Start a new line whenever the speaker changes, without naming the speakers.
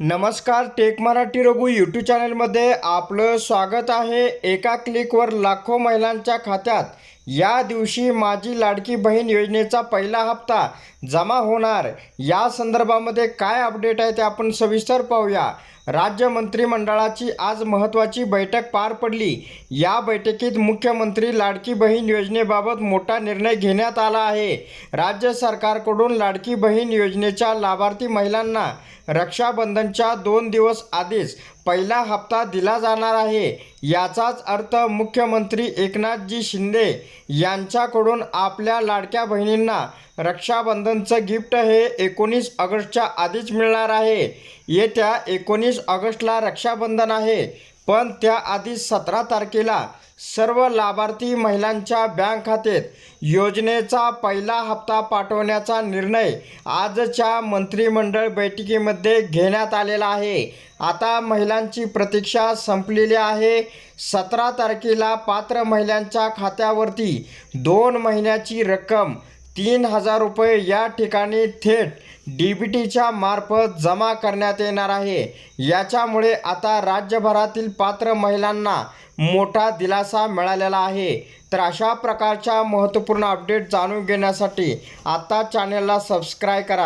नमस्कार take Marathi Raghu YouTube चॅनलमध्ये आपलं स्वागत आहे एका क्लिकवर लाखो महिलांच्या खात्यात. या दिवशी माझी लाडकी बहीण योजनेचा पहिला हप्ता जमा होणार. या संदर्भामध्ये काय अपडेट आहे ते आपण सविस्तर पाहूया. राज्य मंत्रिमंडळाची आज महत्त्वाची बैठक पार पडली. या बैठकीत मुख्यमंत्री लाडकी बहीण योजनेबाबत मोठा निर्णय घेण्यात आला आहे. राज्य सरकारकडून लाडकी बहीण योजनेच्या लाभार्थी महिलांना रक्षाबंधनच्या दोन दिवस आधीच पहिला हप्ता दिला जाणार आहे. याचाच अर्थ मुख्यमंत्री एकनाथजी शिंदे यांच्याकडून आपल्या लाडक्या बहिणींना रक्षाबंधनचं गिफ्ट हे एकोणीस ऑगस्टच्या आधीच मिळणार आहे. येत्या एकोणीस ऑगस्टला रक्षाबंधन आहे. पण त्याआधी सतरा तारखेला सर्व लाभार्थी महिलांच्या बँक खात्यात योजनेचा पहिला हप्ता पाठवण्याचा निर्णय आजच्या मंत्रिमंडळ बैठकीमध्ये घेण्यात आलेला आहे. आता महिलांची प्रतीक्षा संपलेली आहे. सतरा तारखेला पात्र महिलांच्या खात्यावरती दोन महिन्याची रक्कम तीन हजार रुपये या ठिकाणी थेट डी बी टीच्या मार्फत जमा करण्यात येणार आहे. याच्यामुळे आता राज्यभरातील पात्र महिलांना मोठा दिलासा मिळालेला आहे. तर अशा प्रकारच्या महत्त्वपूर्ण अपडेट जाणून घेण्यासाठी आता चॅनलला सबस्क्राईब करा.